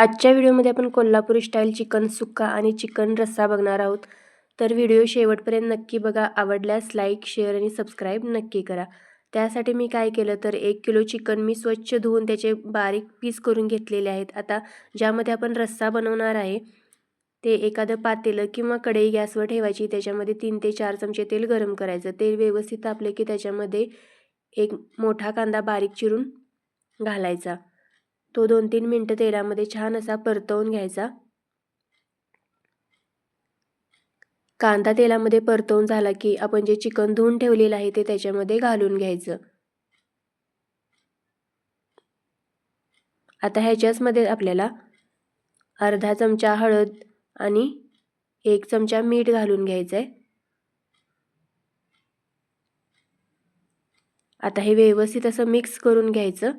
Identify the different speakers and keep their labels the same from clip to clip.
Speaker 1: आजच्या व्हिडिओमध्ये आपण कोल्हापुरी स्टाईल चिकन सुक्का आणि चिकन रस्सा बघणार आहोत. तर व्हिडिओ शेवटपर्यंत नक्की बघा आवडल्यास लाईक शेअर आणि सबस्क्राईब नक्की करा. त्यासाठी मी काय केलं तर एक किलो चिकन मी स्वच्छ धुवून त्याचे बारीक पीस करून घेतलेले आहेत. आता ज्यामध्ये आपण रस्सा बनवणार आहे ते एखादं पातेलं किंवा कढई गॅसवर ठेवायची त्याच्यामध्ये तीन ते चार चमचे तेल गरम करायचं. तेल व्यवस्थित तापलं की त्याच्यामध्ये एक मोठा कांदा बारीक चिरून घालायचा. तो दोन तीन मिनटं तेलामध्ये छान असा परतवून घ्यायचा. कांदा तेलामध्ये परतवून झाला की आपण जे चिकन धुवून ठेवलेलं आहे ते त्याच्यामध्ये घालून घ्यायचं. आता ह्याच्याचमध्ये आपल्याला अर्धा चमचा हळद आणि एक चमचा मीठ घालून घ्यायचं आहे आता हे व्यवस्थित असं मिक्स करून घ्यायचं.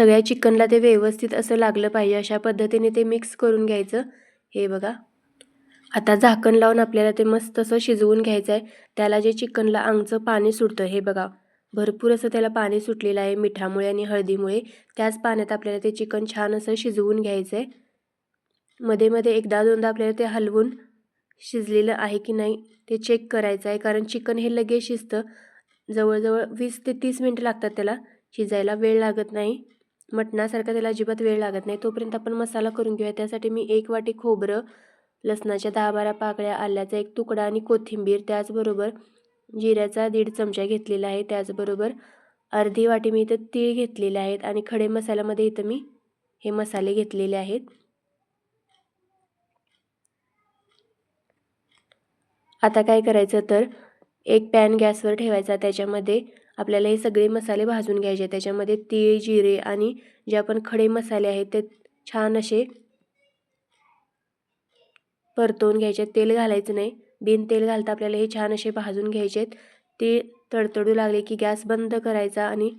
Speaker 1: सगळ्या चिकनला ते व्यवस्थित असं लागलं पाहिजे अशा पद्धतीने ते मिक्स करून घ्यायचं. हे बघा. आता झाकण लावून आपल्याला ते मस्त असं शिजवून घ्यायचं आहे. त्याला जे चिकनला अंगचं पाणी सुटतं हे बघा. भरपूर असं त्याला पाणी सुटलेलं आहे मिठामुळे आणि हळदीमुळे. त्याच पाण्यात आपल्याला ते चिकन छान असं शिजवून घ्यायचं आहे. मध्ये मध्ये एकदा दोनदा आपल्याला ते हलवून शिजलेलं आहे की नाही ते चेक करायचं आहे. कारण चिकन हे लगेच शिजतं. जवळजवळ वीस ते तीस मिनटं लागतात त्याला. शिजायला वेळ लागत नाही. मटणासारखा त्याला अजिबात वेळ लागत नाही. तोपर्यंत आपण मसाला करून घेऊया. त्यासाठी मी एक वाटी खोबरं लसणाच्या दहा बारा पाकळ्या आल्याचा एक तुकडा आणि कोथिंबीर त्याचबरोबर जिऱ्याचा दीड चमचा घेतलेला आहे. त्याचबरोबर अर्धी वाटी मी इथं तीळ घेतलेले आहेत आणि खडे मसाल्यामध्ये इथं मी हे मसाले घेतलेले आहेत. आता काय करायचं तर एक पॅन गॅसवर ठेवायचा. त्याच्यामध्ये आपल्याला हे सगळे मसाले भाजून घ्यायचे. त्याच्यामध्ये तीळ जिरे आणि जे आपण खडे मसाले आहेत ते छान असे परतवून घ्यायचे. तेल घालायचं नाही. बिन तेल घालता आपल्याला हे छान असे भाजून घ्यायचे. ते तडतडू लागले की गॅस बंद करायचा आणि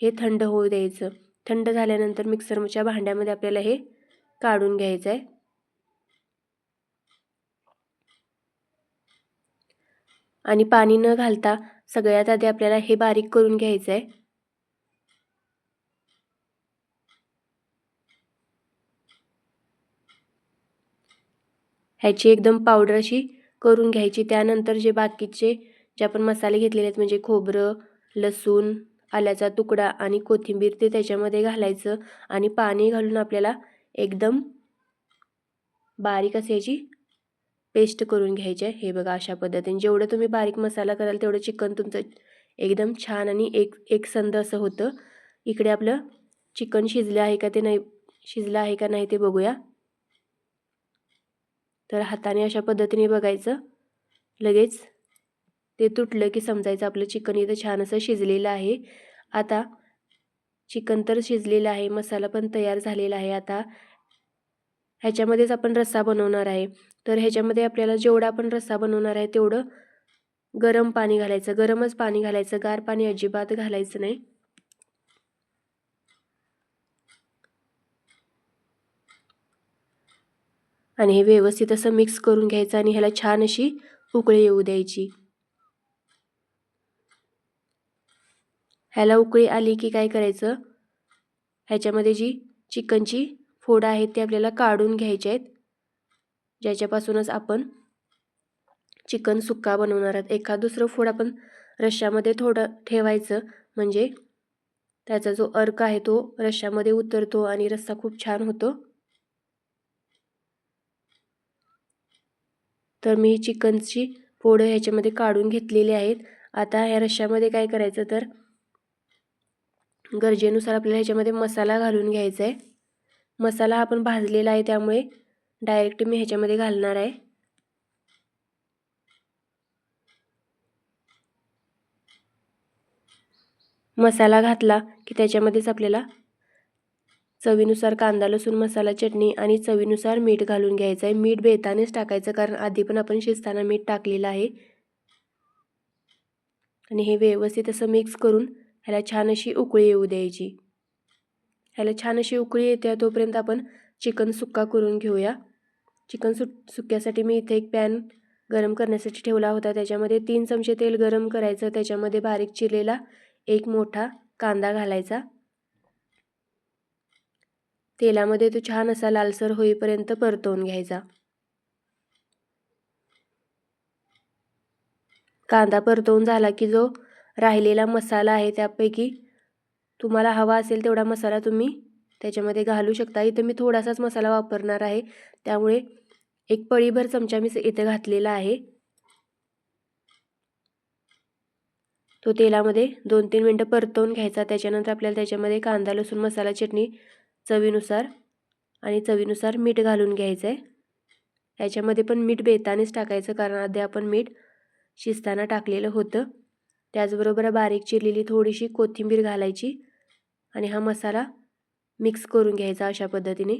Speaker 1: हे थंड होऊ द्यायचं. थंड झाल्यानंतर मिक्सरच्या भांड्यामध्ये आपल्याला हे काढून घ्यायचं आहे आणि पाणी न घालता सगळ्यात आधी आपल्याला हे बारीक करून घ्यायचं आहे ह्याची एकदम पावडर अशी करून घ्यायची. त्यानंतर जे बाकीचे जे आपण मसाले घेतलेले आहेत म्हणजे खोबरं लसूण आल्याचा तुकडा आणि कोथिंबीर ते त्याच्यामध्ये घालायचं आणि पाणी घालून आपल्याला एकदम बारीक असे याची पेस्ट करून घ्यायची. आहे हे बघा अशा पद्धतीने. जेवढं तुम्ही बारीक मसाला कराल तेवढं चिकन तुमचं एकदम छान आणि एक एक संद असं होतं. इकडे आपलं चिकन शिजलं आहे का ते नाही शिजलं आहे का नाही ते बघूया. तर हाताने अशा पद्धतीने बघायचं. लगेच ते तुटलं की समजायचं आपलं चिकन इथं छान असं शिजलेलं आहे. आता चिकन तर शिजलेलं आहे मसाला पण तयार झालेला आहे आता. ह्याच्यामध्येच आपण रस्सा बनवणार आहे. तर ह्याच्यामध्ये आपल्याला जेवढा आपण रस्सा बनवणार आहे तेवढं गरम पाणी घालायचं. गरमच पाणी घालायचं. गार पाणी अजिबात घालायचं नाही. आणि हे व्यवस्थित असं मिक्स करून घ्यायचं आणि ह्याला छान अशी उकळी येऊ द्यायची. ह्याला उकळी आली की काय करायचं? ह्याच्यामध्ये जी चिकनची फोडं आहेत ते आपल्याला काढून घ्यायचे आहेत. ज्याच्यापासूनच आपण चिकन सुक्का बनवणार आहोत. एखाद दुसरं फोड आपण रश्श्यामध्ये थोडं ठेवायचं म्हणजे त्याचा जो अर्क आहे तो रश्श्यामध्ये उतरतो आणि रस्सा खूप छान होतो. तर मी चिकनची फोडं ह्याच्यामध्ये काढून घेतलेली आहेत. आता ह्या रश्श्यामध्ये काय करायचं तर गरजेनुसार आपल्याला ह्याच्यामध्ये मसाला घालून घ्यायचा आहे. मसाला आपण भाजलेला आहे त्यामुळे डायरेक्ट मी ह्याच्यामध्ये घालणार आहे. मसाला घातला की त्याच्यामध्येच आपल्याला चवीनुसार कांदा लसूण मसाला चटणी आणि चवीनुसार मीठ घालून घ्यायचं आहे. मीठ बेतानेच टाकायचं कारण आधी पण आपण शिजताना मीठ टाकलेलं आहे. आणि हे व्यवस्थित असं मिक्स करून ह्याला छान अशी उकळी येऊ द्यायची. ह्याला छान अशी उकळी येते तोपर्यंत आपण चिकन सुक्का करून घेऊया. चिकन सु सुक्यासाठी मी इथे एक पॅन गरम करण्यासाठी ठेवला होता. त्याच्यामध्ये तीन चमचे तेल गरम करायचं. त्याच्यामध्ये बारीक चिरलेला एक मोठा कांदा घालायचा. तेलामध्ये तो छान असा लालसर होईपर्यंत परतवून घ्यायचा. कांदा परतवून झाला की जो राहिलेला मसाला आहे त्यापैकी तुम्हाला हवा असेल तेवढा मसाला तुम्ही त्याच्यामध्ये घालू शकता. इथं मी थोडासाच मसाला वापरणार आहे. त्यामुळे एक पळीभर चमचा मी इथे घातलेला आहे. तो तेलामध्ये दोन तीन मिनटं परतवून घ्यायचा. त्याच्यानंतर आपल्याला त्याच्यामध्ये कांदा लसूण मसाला चटणी चवीनुसार आणि चवीनुसार मीठ घालून घ्यायचं आहे याच्यामध्ये पण मीठ बेतानेच टाकायचं कारण आधी आपण मीठ शिजताना टाकलेलं होतं. त्याचबरोबर बारीक चिरलेली थोडीशी कोथिंबीर घालायची आणि हा मसाला मिक्स करून घ्यायचा अशा पद्धतीने.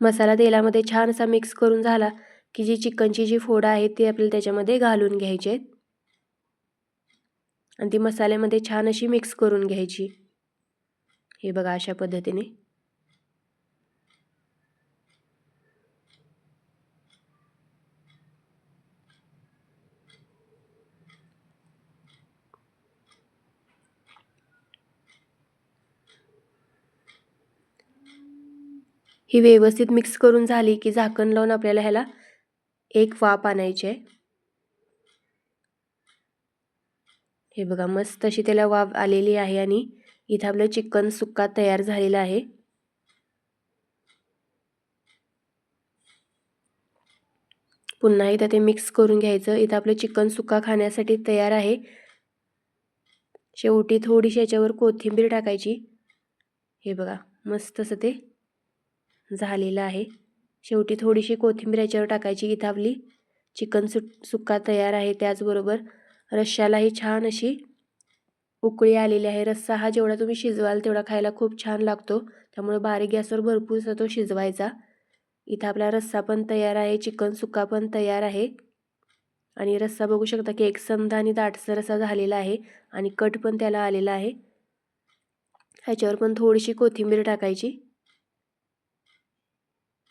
Speaker 1: मसाला तेलामध्ये छान असा मिक्स करून झाला की जी चिकनची जी फोडं आहेत ती आपल्याला त्याच्यामध्ये घालून घ्यायची. आहेत आणि ती मसाल्यामध्ये छान अशी मिक्स करून घ्यायची. हे बघा अशा पद्धतीने. ही व्यवस्थित मिक्स करून झाली की झाकण लावून आपल्याला ह्याला एक वाफ आणायची आहे. हे बघा मस्त अशी त्याला वाफ आलेली आहे आणि इथं आपलं चिकन सुक्का तयार झालेला आहे. पुन्हा इथं ते मिक्स करून घ्यायचं. इथं आपलं चिकन सुक्का खाण्यासाठी तयार आहे. शेवटी थोडीशी याच्यावर कोथिंबीर टाकायची. हे बघा मस्त असं ते झालेलं आहे. शेवटी थोडीशी कोथिंबीर याच्यावर टाकायची. इथं आपली चिकन सु सुक्का तयार आहे. त्याचबरोबर रश्श्यालाही छान अशी उकळी आलेली आहे. रस्सा हा जेवढा तुम्ही शिजवाल तेवढा खायला खूप छान लागतो. त्यामुळे बारीक गॅसवर भरपूरसा तो शिजवायचा. इथं आपला रस्सा पण तयार आहे. चिकन सुक्का पण तयार आहे. आणि रस्सा बघू शकता की एक संध आणि दाटसर असा झालेला आहे आणि कट पण त्याला आलेला आहे. ह्याच्यावर पण थोडीशी कोथिंबीर टाकायची.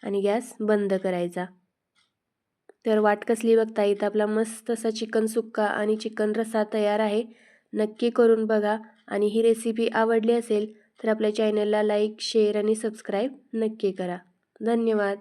Speaker 1: आणि गॅस बंद करायचा. तर वाट कसली बघता इथं आपला मस्त असा चिकन सुक्का आणि चिकन रस्सा तयार आहे. नक्की करून बघा. आणि ही रेसिपी आवडली असेल तर आपल्या चॅनलला लाईक शेअर आणि सबस्क्राईब नक्की करा. धन्यवाद.